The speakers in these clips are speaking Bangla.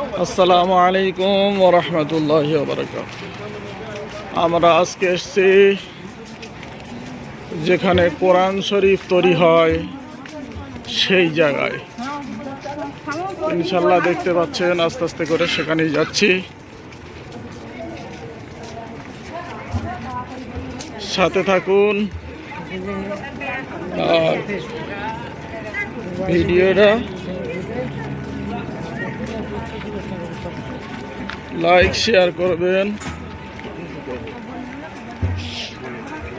আসসালামু আলাইকুম ওরহমতুল্লাহ আমরা আজকে এসছি যেখানে কোরআন শরীফ তৈরি হয় সেই জায়গায়। ইনশাল্লাহ দেখতে পাচ্ছেন, আস্তে আস্তে করে সেখানেই যাচ্ছি। সাথে থাকুন। ভিডিওটা লাইক শেয়ার করবেন।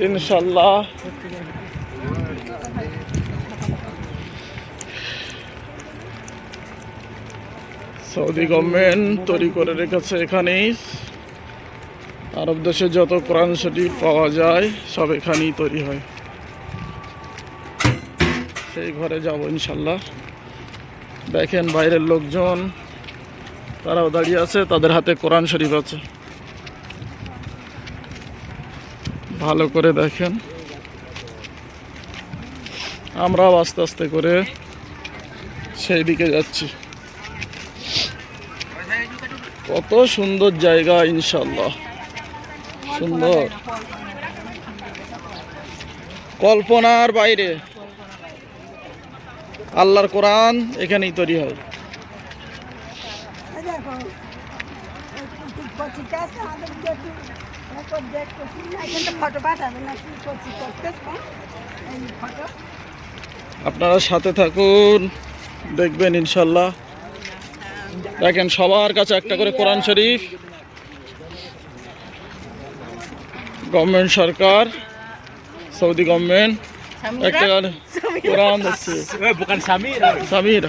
ইনশাল্লাহ। সৌদি গভর্নমেন্ট তৈরি করে রেখেছে এখানেই। আরব দেশে যত কোরআন শরীফ পাওয়া যায়, সব এখানেই তৈরি হয়। সেই ঘরে যাব ইনশাল্লাহ। দেখেন বাইরের লোকজন। তারাও দাঁড়িয়ে আছে, তাদের হাতে কোরআন শরীফ আছে। ভালো করে দেখেন। আমরাও আস্তে আস্তে করে সেই দিকে যাচ্ছি। কত সুন্দর জায়গা ইনশাল্লাহ সুন্দর। কল্পনার বাইরে। আল্লাহর কোরআন এখানেই তৈরি হয় দেখো কচি কাজ আমাদের দেখি এখন দেখতে কিন্তু ফটো পাঠাবে না কি করছি করতে এই ফটো আপনারা সাথে থাকুন দেখবেন ইনশাল্লাহ। দেখেন সবার কাছে একটা করে কোরআন শরীফ। গভর্নমেন্ট সরকার সৌদি গভর্নমেন্ট একটা কোরআন দিচ্ছে সামির।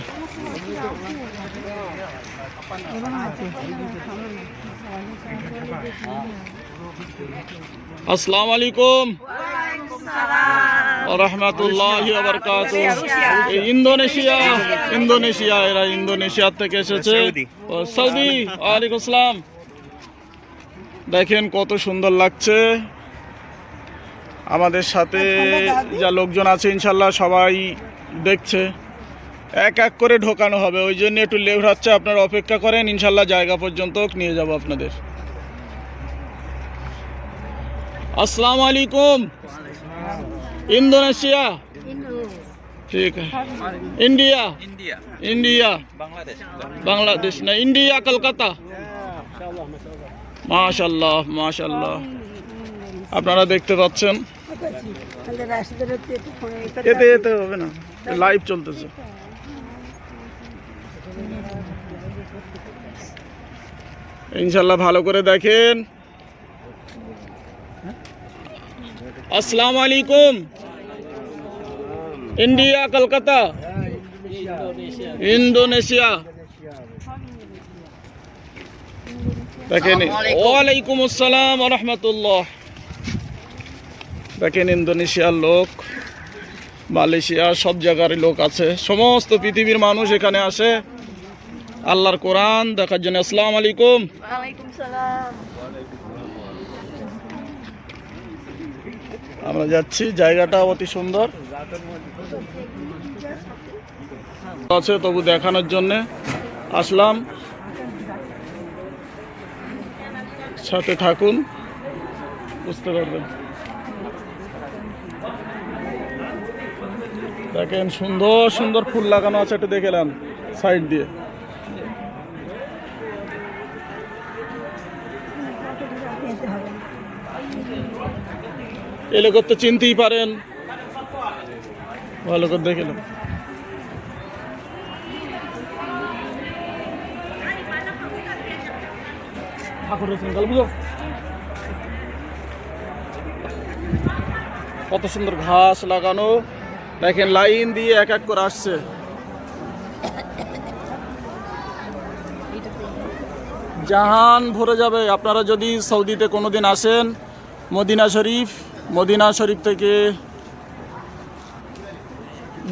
আসসালামু আলাইকুম। রহমতুল্লাহ বরকাত ইন্দোনেশিয়া ইন্দোনেশিয়া, এরা ইন্দোনেশিয়া থেকে এসেছে। সৌদি। ওয়ালাইকুম আসসালাম। দেখেন কত সুন্দর লাগছে। আমাদের সাথে যা লোকজন আছে ইনশাল্লাহ সবাই দেখছে। এক এক করে ঢোকানো হবে। ওই জন্য একটু লেট হচ্ছে আপনারা অপেক্ষা করেন ইনশাল্লাহ জায়গা পর্যন্ত নিয়ে যাব আপনাদের। আসসালামু আলাইকুম। ইন্দোনেশিয়া। ঠিক আছে। ইন্ডিয়া। ইন্ডিয়া। বাংলাদেশ। না ইন্ডিয়া কলকাতা। মাশাল্লাহ মাশাল্লাহ। আপনারা দেখতে পাচ্ছেন। ফোনে এতে এতে হবে না লাইভ চলতেছে। ইনশাল্লাহ ভালো করে দেখেন। আসসালামু আলাইকুম ইন্ডিয়া, কলকাতা। ইন্দোনেশিয়া। দেখেন ওয়ালাইকুম আসসালাম রহমতুল্লাহ দেখেন, ইন্দোনেশিয়ার লোক মালয়েশিয়া সব জায়গার লোক আছে। সমস্ত পৃথিবীর মানুষ এখানে আসে। আল্লাহর কোরআন দেখার জন্য। আসসালামু আলাইকুম। আমরা যাচ্ছি জায়গাটা অতি সুন্দর। আছে তবু দেখানোর জন্যে আসলাম। সাথে থাকুন। বুঝতে পারবেন। দেখেন সুন্দর সুন্দর ফুল লাগানো আছে একটু দেখেলাম সাইড দিয়ে নিতে হবে এলে করতে চিনতেই পারেন। ভালো করে দেখলাম কত সুন্দর ঘাস লাগানো। দেখেন, লাইন দিয়ে এক এক করে আসছে। জাহান ভরে যাবে। আপনারা যদি সৌদিতে কোনোদিন আসেন মদিনা শরীফ মদিনা শরীফ থেকে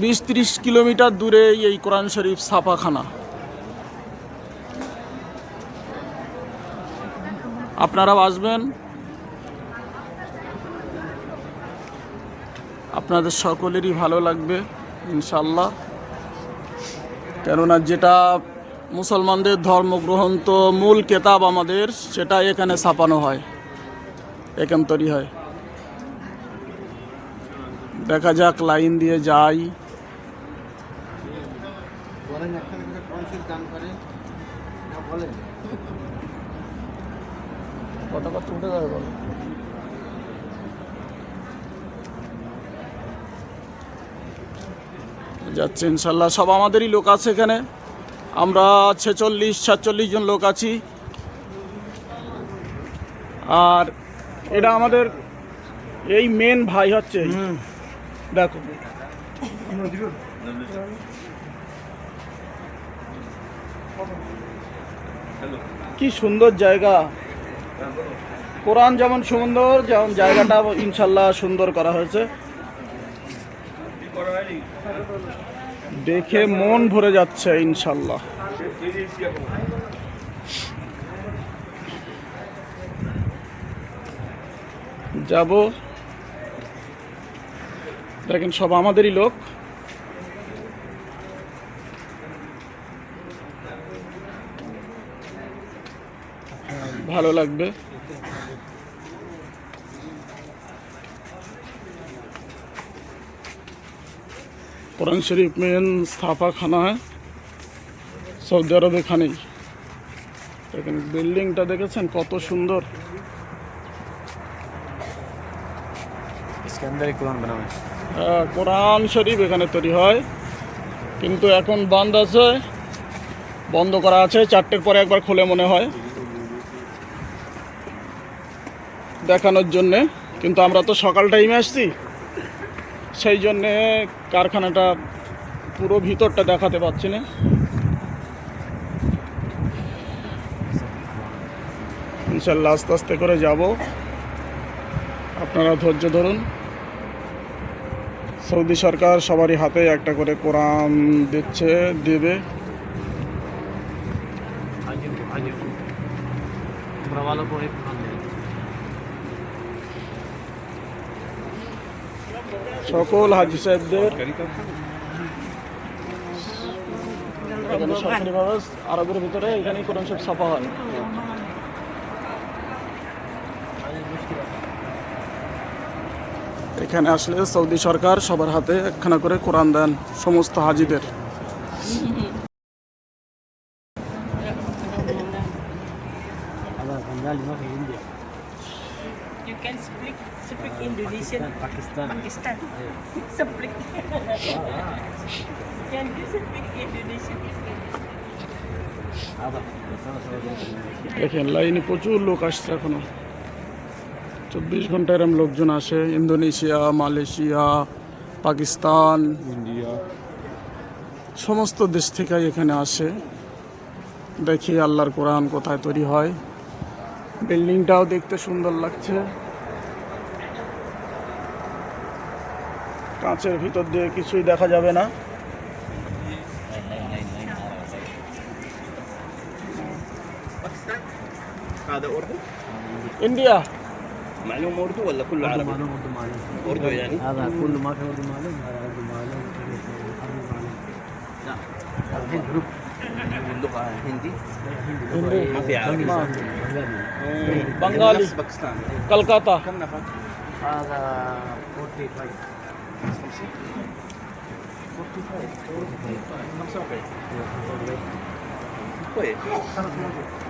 বিশ ত্রিশ কিলোমিটার দূরে এই কোরআন শরীফ ছাপাখানা। আপনারাও আসবেন। আপনাদের সকলেরই ভালো লাগবে ইনশাল্লাহ কেননা যেটা মুসলমানদের ধর্মগ্রন্থ মূল কেতাব আমাদের সেটা এখানে ছাপানো হয়। এখান তৈরি হয়। দেখা যাক লাইন দিয়ে যাই। কত কত উঠে যাবে বলো? যাচ্ছে ইনশাল্লাহ সব আমাদেরই লোক আছে এখানে। আমরা ছেচল্লিশ সাতচল্লিশ জন লোক আছি। আর এটা আমাদের এই মেন ভাই হচ্ছে। দেখো। কি সুন্দর জায়গা। কোরআন যেমন সুন্দর যেমন জায়গাটা ইনশাল্লাহ সুন্দর করা হয়েছে। দেখে মন ভরে যাচ্ছে ইনশাল্লাহ। যাব। দেখেন, সব আমাদেরই লোক। ভালো লাগবে। কোরআন শরীফ মেন স্থাপা খানা হয় সৌদি আরবে খানেই দেখেন বিল্ডিংটা দেখেছেন কত সুন্দর। ইসকান্দারি কোরআন বানাবে। হ্যাঁ, কোরআন শরীফ এখানে তৈরি হয়। কিন্তু এখন বন্ধ আছে। বন্ধ করা আছে। চারটের পরে একবার খোলে মনে হয়। দেখানোর জন্যে। কিন্তু আমরা তো সকাল টাইমে আসছি। সেই জন্যে কারখানাটা পুরো ভিতরটা দেখাতে পারছি না। ইনশাল্লাহ আস্তে আস্তে করে যাব। আপনারা ধৈর্য ধরুন। সৌদি সরকার সবারই হাতে একটা করে কোরআন দিচ্ছে, দেবে। সকল হাজি সাহেবদের এখানে আরবের ভিতরে এখানে কোরআন সাহেব ছাপা হয়। এখানে আসলে সৌদি সরকার সবার হাতে একখানা করে কোরআন দেন সমস্ত হাজিদের। দেখেন লাইনে প্রচুর লোক আসছে এখনও। চব্বিশ ঘণ্টা এরম লোকজন আসে। Indonesia Malaysia Pakistan. ইন্ডিয়া। সমস্ত দেশ থেকে এখানে আসে। দেখি আল্লাহর কোরআন কোথায় তৈরি হয়। বিল্ডিংটাও দেখতে সুন্দর লাগছে। কাঁচের ভিতর দিয়ে কিছুই দেখা যাবে না। ইন্ডিয়া? معلوم أردو ولا كله عربي؟ معلوم أردو معلوم. أردو يعني؟ هذا كله ما في أردو معلوم هذا أردو معلوم لا الهند روك اللغة هندي؟ هندي. ما في عربي. بنغالي. إيه. باكستان. كلكتا كم نفر؟ هذا 45 45 45 45 كويس. خلاص موجود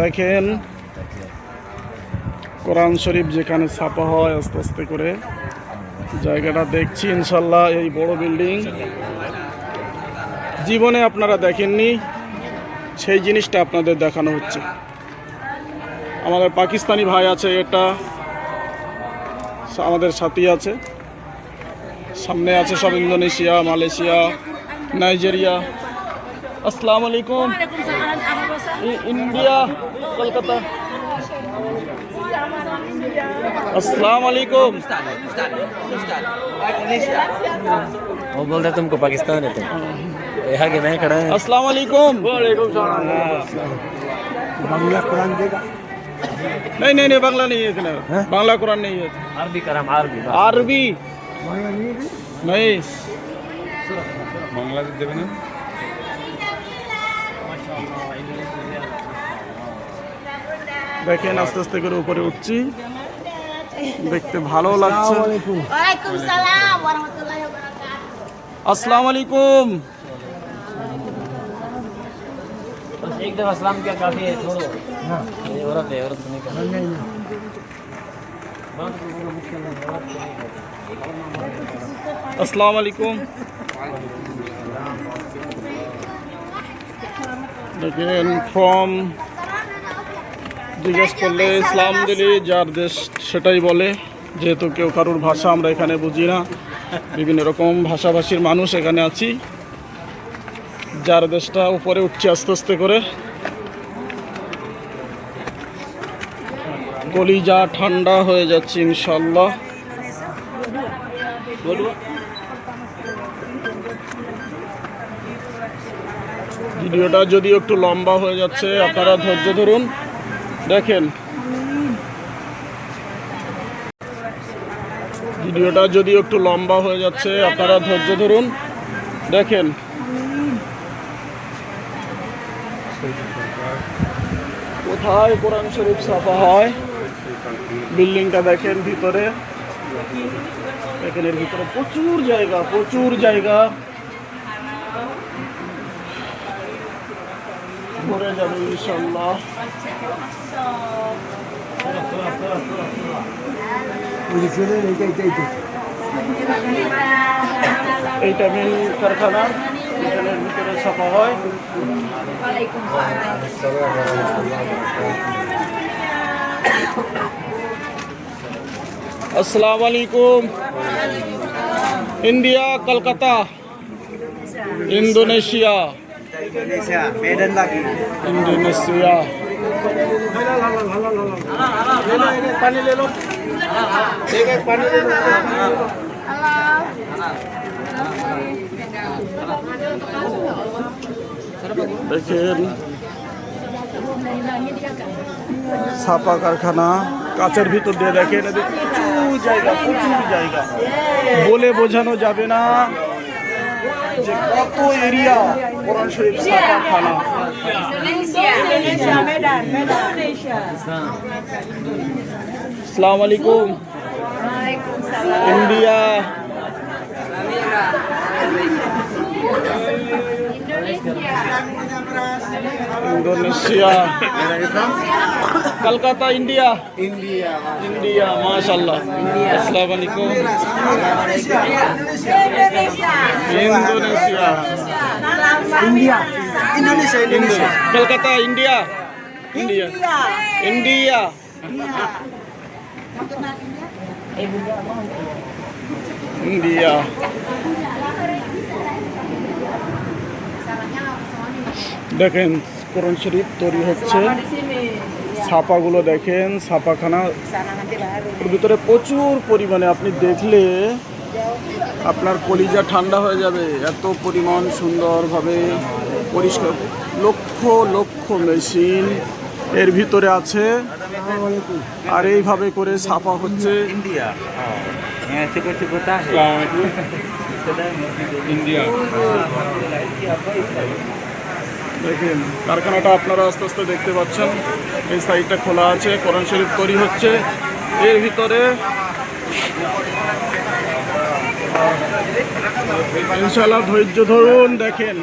দেখেন, কোরআন শরীফ যেখানে ছাপা হয় আস্তে আস্তে করে। জায়গাটা দেখছি ইনশাল্লাহ এই বড় বিল্ডিং। জীবনে আপনারা দেখেননি, সেই জিনিসটা আপনাদের দেখানো হচ্ছে। আমাদের পাকিস্তানি ভাই আছে এটা, আমাদের সাথী আছে। সামনে আছে সব ইন্দোনেশিয়া, মালয়েশিয়া, নাইজেরিয়া। আসসালামু আলাইকুম। इंडिया कोलकाता असलकुम वो बोल रहे तुमको पाकिस्तान है तुम। यहाँ के नहीं खड़ा है। अस्सलाम वालेकुम बांग्ला कुरान देगा। नहीं नहीं नहीं बांग्ला नहीं है इसने हाँ? बांग्ला कुरान नहीं है। अरबी करम अरबी अरबी। नहीं बांग्ला देवे ना দেখেন আস্তে আস্তে করে উপরে উঠছি দেখতে ভালো লাগছে वालेकुम Waalaikumsalam warahmatullahi wabarakatuh. আসসালামু আলাইকুম बस एक दफा सलाम किया काफी है छोड़ो ये औरत है औरत नहीं करना नहीं नहीं আসসালামু আলাইকুম দেখেন ফর্ম জিজ্ঞেস করলে ইসলাম দিলে যার দেশ সেটাই বলে, যেহেতু কেউ কারোর ভাষা আমরা এখানে বুঝি না। বিভিন্ন রকম ভাষাভাষীর মানুষ এখানে আছি, যার দেশটা উপরে উঠছে আস্তে আস্তে করে। কলিজা ঠান্ডা হয়ে যাচ্ছে ইনশাল্লাহ ভিডিওটা যদি একটু লম্বা হয়ে যাচ্ছে, আপনারা ধৈর্য ধরুন। দেখেন। ভিডিওটা যদি একটু লম্বা হয়ে যাচ্ছে, আপনারা ধৈর্য ধরুন। দেখেন। কোথায় কোরআন শরীফ ছাপা হয়? বিল্ডিংটা দেখেন ভিতরে। দেখেন এর ভিতরে প্রচুর জায়গা প্রচুর জায়গা। Assalamualaikum. India, Kolkata, Indonesia. Indonesia Medan lagi Indonesia पानी ले लो एक एक पानी ले लो দেখেন ছাপা কারখানা কাঁচের ভিতর দিয়ে দেখেন এদের প্রচুর জায়গা প্রচুর জায়গা বলে বোঝানো যাবে না যে কত এরিয়া কোরআন শরীফ ছাপাখানা Indonesia, Medan, Medan. Indonesia. আসসালামু আলাইকুম India Indonesia Kolkata India India India মাশাল্লাহ আসসালামু আলাইকুম Indonesia India. Indonesia. India Kolkata India India India India দেখেন কোরআন শরীফ তৈরি হচ্ছে ছাপাগুলো দেখেন ছাপাখানা। ভিতরে প্রচুর পরিমাণে আপনি দেখলে আপনার কলিজা ঠান্ডা হয়ে যাবে। এত পরিমাণ সুন্দরভাবে পরিষ্কার লক্ষ লক্ষ মেশিন এর ভিতরে আছে। আর এইভাবে করে ছাপা হচ্ছে। cukup-cukup tahu. দেখেন কারখানাটা আপনারা আস্তে আস্তে দেখতে পাচ্ছেন। এই সাইডটা খোলা আছে, কোরআন শরীফ তৈরি হচ্ছে। এর ভিতরে ইনশাল্লাহ ধৈর্য ধরুন, দেখেন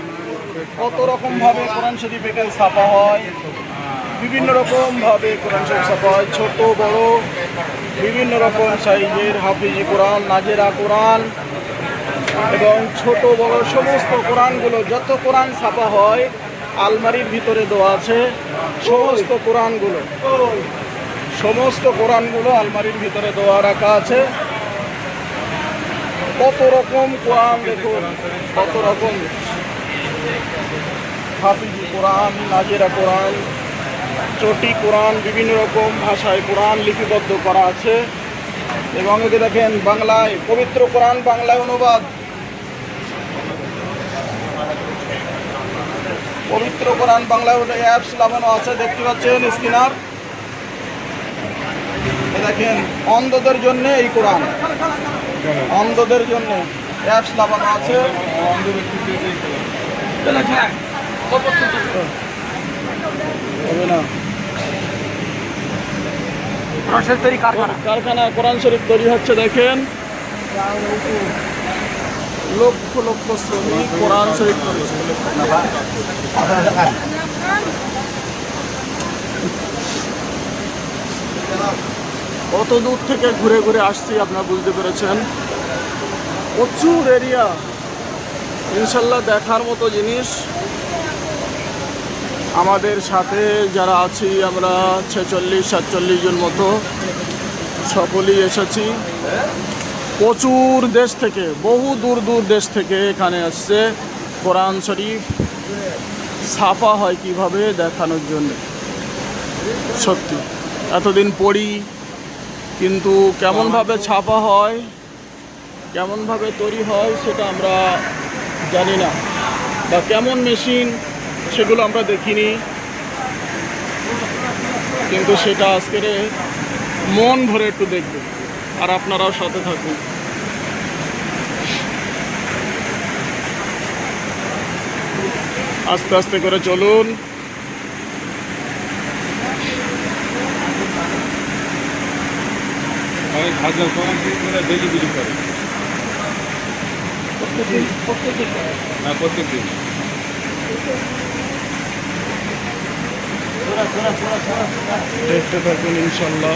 কত রকম ভাবে কোরআন শরীফ এখানে ছাপা হয়। বিভিন্ন রকম ভাবে কোরআন শরীফ ছাপা হয়, ছোট, বড়। বিভিন্ন রকম সাইজের হাফিজি কোরআন, নাজেরা কোরআন এবং ছোট, বড় সমস্ত কোরআনগুলো, যত কোরআন ছাপা হয় আলমারির ভিতরে দেওয়া আছে সমস্ত কোরআনগুলো। সমস্ত কোরআনগুলো আলমারির ভিতরে দেওয়া রাখা আছে। কত রকম কোরআন দেখুন, কত রকম। হাফিজি কোরআন, নাজেরা কোরআন, চটি কোরআন, বিভিন্ন রকম ভাষায় কোরআন লিপিবদ্ধ করা আছে। এবং এতে দেখেন বাংলায় পবিত্র কোরআন, বাংলায় অনুবাদ। পবিত্র কোরআন বাংলায় অ্যাপস লাগানো আছে দেখতে পাচ্ছেন স্ক্রিনার দেখেন অন্ধদের জন্য এই কোরআন। অন্ধদের জন্য অ্যাপস লাগানো আছে। কারখানা। কোরআন শরীফ তৈরি হচ্ছে দেখেন। লক্ষ লক্ষ শ্রমিক কোরআন শরীফ কত দূর থেকে ঘুরে ঘুরে আসছি আপনারা বুঝতে পেরেছেন। প্রচুর এরিয়া ইনশাল্লাহ দেখার মতো জিনিস। আমাদের সাথে যারা আছি, আমরা ছেচল্লিশ সাতচল্লিশ জন মতো। সকলেই এসেছি। প্রচুর দেশ থেকে, বহু দূর দূর দেশ থেকে এখানে আসছে কোরআন শরীফ ছাপা হয় কীভাবে দেখানোর জন্য। সত্যি, এতদিন পড়ি, কিন্তু কেমনভাবে ছাপা হয় কেমনভাবে তৈরি হয় সেটা আমরা জানি না, বা কেমন মেশিন সেগুলো আমরা দেখিনি। কিন্তু সেটা আজকের মন ভরে একটু দেখব। আর আপনারাও সাথে থাকুন। আস্তে আস্তে করে চলুন। প্রত্যেক দিন। দেখতে থাকুন ইনশাল্লাহ।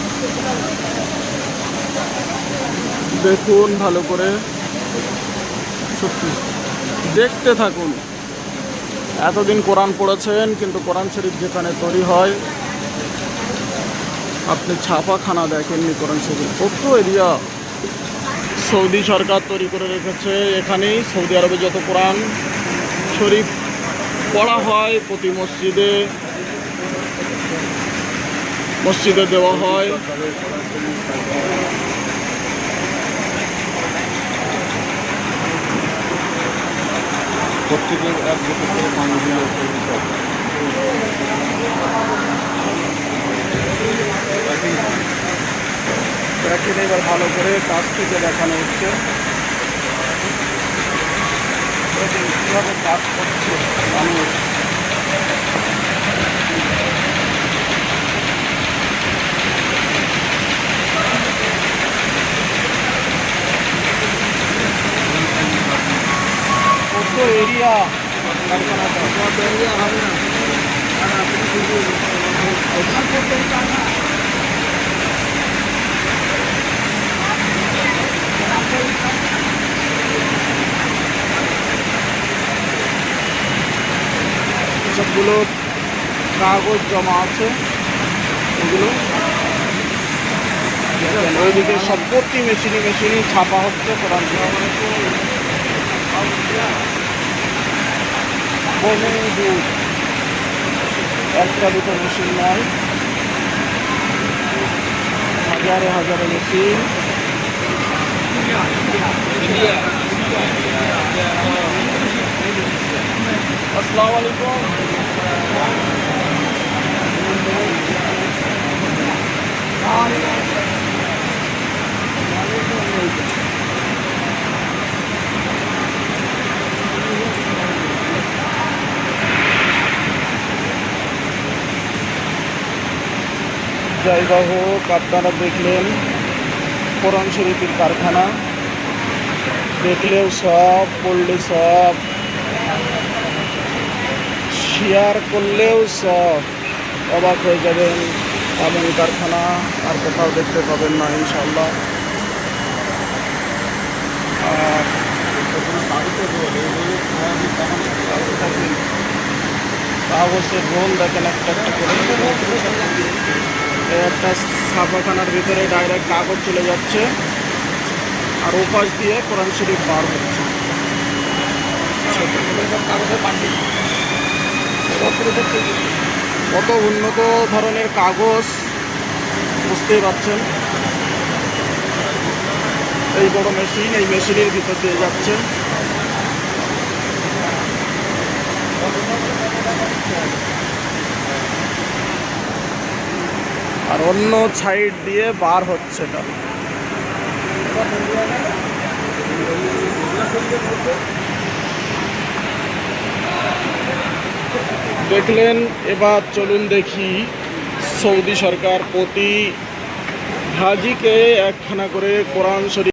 দেখুন ভালো করে। সত্যি। দেখতে থাকুন। এতদিন কোরআন পড়েছেন, কিন্তু কোরআন শরীফ যেখানে তৈরি হয়, আপনি ছাপাখানা দেখেননি কোরআন শরীফ কত এরিয়া সৌদি সরকার তৈরি করে রেখেছে। এখানেই সৌদি আরবে যত কোরআন শরীফ পড়া হয়, প্রতি মসজিদে মসজিদে দেওয়া হয়। প্রত্যেকের এক বছর করে মানুষগুলো তৈরি করে। এবার ভালো করে কাছ থেকে দেখানো হচ্ছে। কীভাবে কাজ করছে মানুষ। এরিয়া সবগুলো কাগজ জমা আছে। ওগুলো ওইদিকে সব প্রতি মেশিনে মেশিনে ছাপা হচ্ছে। কোরআন বহু দূর একটা দুটো মেশিন নয় হাজারে হাজারে মেশিন আসসালামু আলাইকুম। যাই হোক আপনারা দেখলেন কোরআন শরীফের কারখানা। দেখলেও সব পড়লে সব। শেয়ার করলেও সব। অবাক হয়ে যাবেন, এমন কারখানা আর কোথাও দেখতে পাবেন না ইনশাল্লাহ আর কাগজের রোল দেখেন একটা একটা করে। একটা ছাপাখানার ভিতরে ডাইরেক্ট কাগজ চলে যাচ্ছে। আর ওপাশ দিয়ে কোরআন শরীফ বার হচ্ছে। কত উন্নত ধরনের কাগজ বুঝতেই পারছেন? এই বড় মেশিন এই মেশিনের ভিতর দিয়ে যাচ্ছে। আর অন্য সাইড দিয়ে বার হচ্ছে এটা। দেখলেন, এবার চলুন দেখি সৌদি সরকার প্রতি হাজিকে একখানা করে কোরআন শরীফ